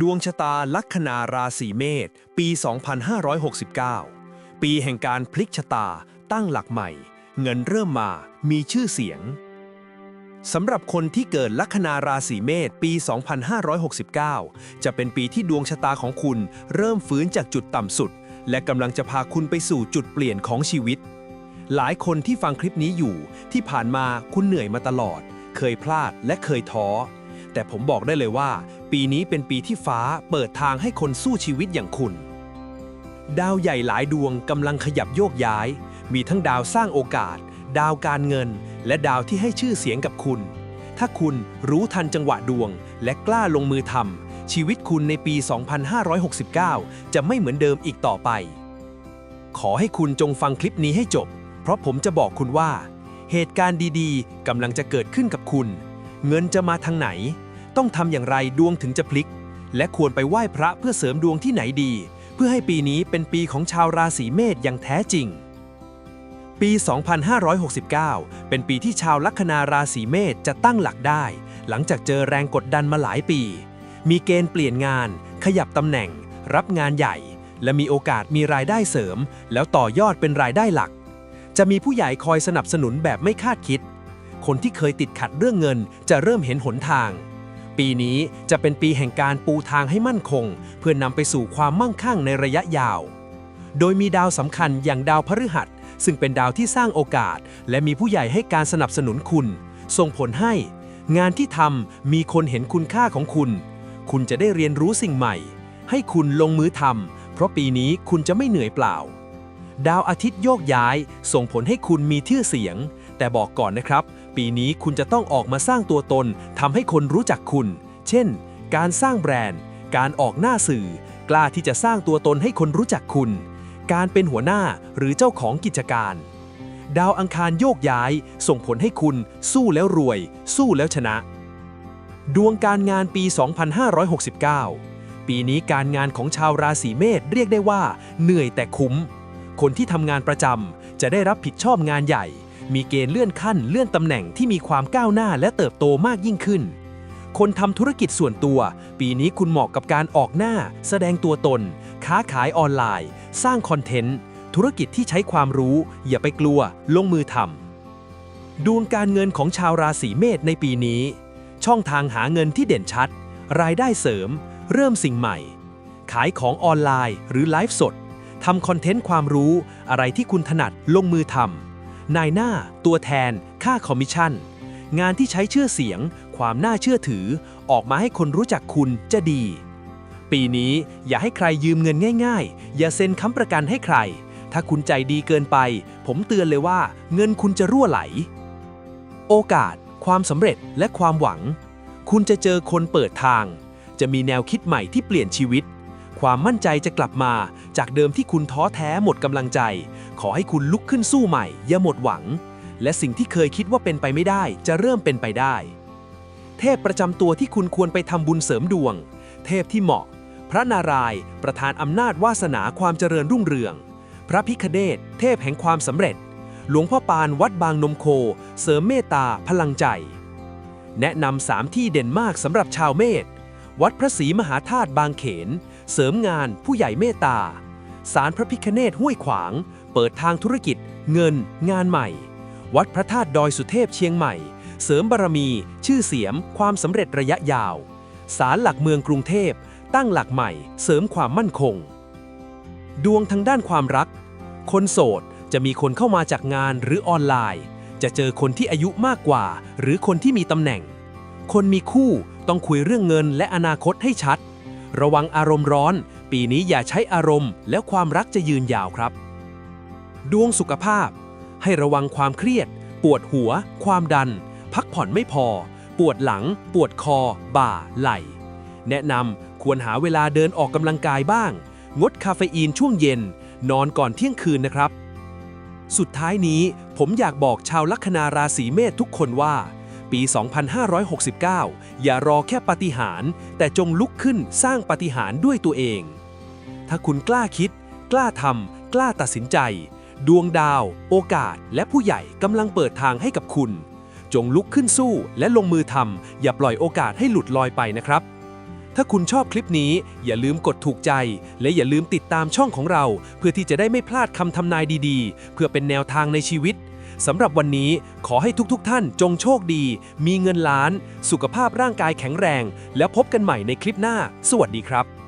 ดวงชะตาลัคนาราศีเมษปี 2569 ปีแห่งการพลิกชะตาตั้งหลักใหม่ เงินเริ่มมามีชื่อเสียงสำหรับคนที่เกิดลัคนาราศีเมษปี 2569 จะเป็นปีที่ดวงชะตาของคุณเริ่มฟื้นจากจุดต่ำสุด และกำลังจะพาคุณไปสู่จุดเปลี่ยนของชีวิต หลายคนที่ฟังคลิปนี้อยู่ ที่ผ่านมาคุณเหนื่อยมาตลอด เคยพลาดและเคยท้อ แต่ผมบอกได้เลยว่า ปีนี้เป็นปีที่ฟ้าเปิดทางให้คนสู้ชีวิตอย่างคุณ ดาวใหญ่หลายดวงกำลังขยับโยกย้าย มีทั้งดาวสร้างโอกาส ดาวการเงิน และดาวที่ให้ชื่อเสียงกับคุณ ถ้าคุณรู้ทันจังหวะดวง และกล้าลงมือทำชีวิตคุณในปี 2569 จะไม่เหมือนเดิมอีกต่อไป ขอให้คุณจงฟังคลิปนี้ให้จบ เพราะผมจะบอกคุณว่า เหตุการณ์ดีๆกำลังจะเกิดขึ้นกับคุณ เงินจะมาทางไหน ต้องทำอย่างไรดวงถึงจะพลิก และควรไปไหว้พระเพื่อเสริมดวงที่ไหนดี เพื่อให้ปีนี้เป็นปีของชาวราศีเมษอย่างแท้จริง ปี 2569 เป็นปีที่ชาวลัคนาราศีเมษจะตั้งหลักได้ หลังจากเจอแรงกดดันมาหลายปี มีเกณฑ์เปลี่ยนงาน ขยับตำแหน่ง รับงานใหญ่ และมีโอกาสมีรายได้เสริม แล้วต่อยอดเป็นรายได้หลัก จะมีผู้ใหญ่คอยสนับสนุนแบบไม่คาดคิด คนที่เคยติดขัดเรื่องเงินจะเริ่มเห็นหนทาง ปีนี้จะเป็นปีแห่งการปูทางให้มั่นคง เพื่อนนำไปสู่ความมั่งคั่งในระยะยาว โดยมีดาวสำคัญอย่างดาวพฤหัส ซึ่งเป็นดาวที่สร้างโอกาส และมีผู้ใหญ่ให้การสนับสนุนคุณ ส่งผลให้ งานที่ทำมีคนเห็นคุณค่าของคุณ คุณจะได้เรียนรู้สิ่งใหม่ ให้คุณลงมือทำเพราะปีนี้คุณจะไม่เหนื่อยเปล่า ดาวอาทิตย์โยกย้าย ส่งผลให้คุณมีชื่อเสียง แต่บอกก่อนนะครับ ปีนี้คุณจะต้องออกมาสร้างตัวตนทำให้คนรู้จักคุณ เช่น การสร้างแบรนด์ การออกหน้าสื่อ กล้าที่จะสร้างตัวตนให้คนรู้จักคุณ การเป็นหัวหน้าหรือเจ้าของกิจการ ดาวอังคารโยกย้าย ส่งผลให้คุณ สู้แล้วรวย สู้แล้วชนะ ดวงการงานปี 2569 ปีนี้การงานของชาวราศีเมษเรียกได้ว่า เหนื่อยแต่คุ้ม คนที่ทำงานประจำจะได้รับผิดชอบงานใหญ่ มีเกณฑ์เลื่อนขั้นเลื่อนตำแหน่งที่มีความก้าวหน้าและเติบโตมากยิ่งขึ้น คนทำธุรกิจส่วนตัว ปีนี้คุณเหมาะกับการออกหน้า แสดงตัวตน ค้าขายออนไลน์ สร้างคอนเทนต์ ธุรกิจที่ใช้ความรู้ อย่าไปกลัว ลงมือทำดวงการเงินของชาวราศีเมษในปีนี้ ช่องทางหาเงินที่เด่นชัด รายได้เสริม เริ่มสิ่งใหม่ ขายของออนไลน์ หรือไลฟ์สดทำคอนเทนต์ความรู้อะไรที่คุณถนัดลงมือทำ นายหน้า ตัวแทน ค่าคอมมิชชั่น งานที่ใช้ชื่อเสียง ความน่าเชื่อถือ ออกมาให้คนรู้จักคุณจะดี ปีนี้อย่าให้ใครยืมเงินง่าย ๆ อย่าเซ็นค้ำประกันให้ใคร ถ้าคุณใจดีเกินไป ผมเตือนเลยว่า เงินคุณจะรั่วไหล โอกาส ความสำเร็จและความหวัง คุณจะเจอคนเปิดทาง จะมีแนวคิดใหม่ที่เปลี่ยนชีวิต ความมั่นใจจะกลับมา จากเดิมที่คุณท้อแท้หมดกำลังใจ ขอให้คุณลุกขึ้นสู้ใหม่ อย่าหมดหวัง และสิ่งที่เคยคิดว่าเป็นไปไม่ได้ จะเริ่มเป็นไปได้ เทพประจำตัวที่คุณควรไปทำบุญเสริมดวง เทพที่เหมาะ พระนารายณ์ประธานอำนาจวาสนาความเจริญรุ่งเรือง พระพิคเนตเทพแห่งความสำเร็จ หลวงพ่อปานวัดบางนมโค เสริมเมตตาพลังใจ แนะนำสามที่เด่นมากสำหรับชาวเมษวัดพระศรีมหาธาตุบางเขน เสริมงานผู้ใหญ่เมตตาศาลพระพิคเนตห้วยขวาง เปิดทางธุรกิจ เงิน งานใหม่ วัดพระธาตุดอยสุเทพเชียงใหม่ เสริมบารมี ชื่อเสียง ความสำเร็จระยะยาวศาลหลักเมืองกรุงเทพ ตั้งหลักใหม่ เสริมความมั่นคง ดวงทางด้านความรัก คนโสดจะมีคนเข้ามาจากงานหรือออนไลน์ จะเจอคนที่อายุมากกว่า หรือคนที่มีตำแหน่ง คนมีคู่ต้องคุยเรื่องเงินและอนาคตให้ชัด ระวังอารมณ์ร้อน ปีนี้อย่าใช้อารมณ์ แล้วความรักจะยืนยาวครับ ดวงสุขภาพ ให้ระวังความเครียด ปวดหัว ความดัน พักผ่อนไม่พอ ปวดหลัง ปวดคอ บ่า ไหล่ แนะนำควรหาเวลาเดินออกกำลังกายบ้าง งดคาเฟอีนช่วงเย็น นอนก่อนเที่ยงคืนนะครับ สุดท้ายนี้ผมอยากบอกชาวลัคนาราศีเมษทุกคนว่า ปี 2569 อย่ารอแค่ปาฏิหาริย์แต่จงลุกขึ้นสร้างปาฏิหาริย์ด้วยตัวเอง ถ้าคุณกล้าคิด กล้าทำกล้าตัดสินใจ ดวงดาว โอกาส และผู้ใหญ่กำลังเปิดทางให้กับคุณ จงลุกขึ้นสู้และลงมือทำอย่าปล่อยโอกาสให้หลุดลอยไปนะครับถ้าคุณชอบคลิปนี้อย่าลืมกดถูกใจ และอย่าลืมติดตามช่องของเรา เพื่อที่จะได้ไม่พลาดคำทำนายดีๆ เพื่อเป็นแนวทางในชีวิต สำหรับวันนี้ขอให้ทุกๆทท่านจงโชคดี มีเงินล้าน สุขภาพร่างกายแข็งแรง แล้วพบกันใหม่ในคลิปหน้า สวัสดีครับ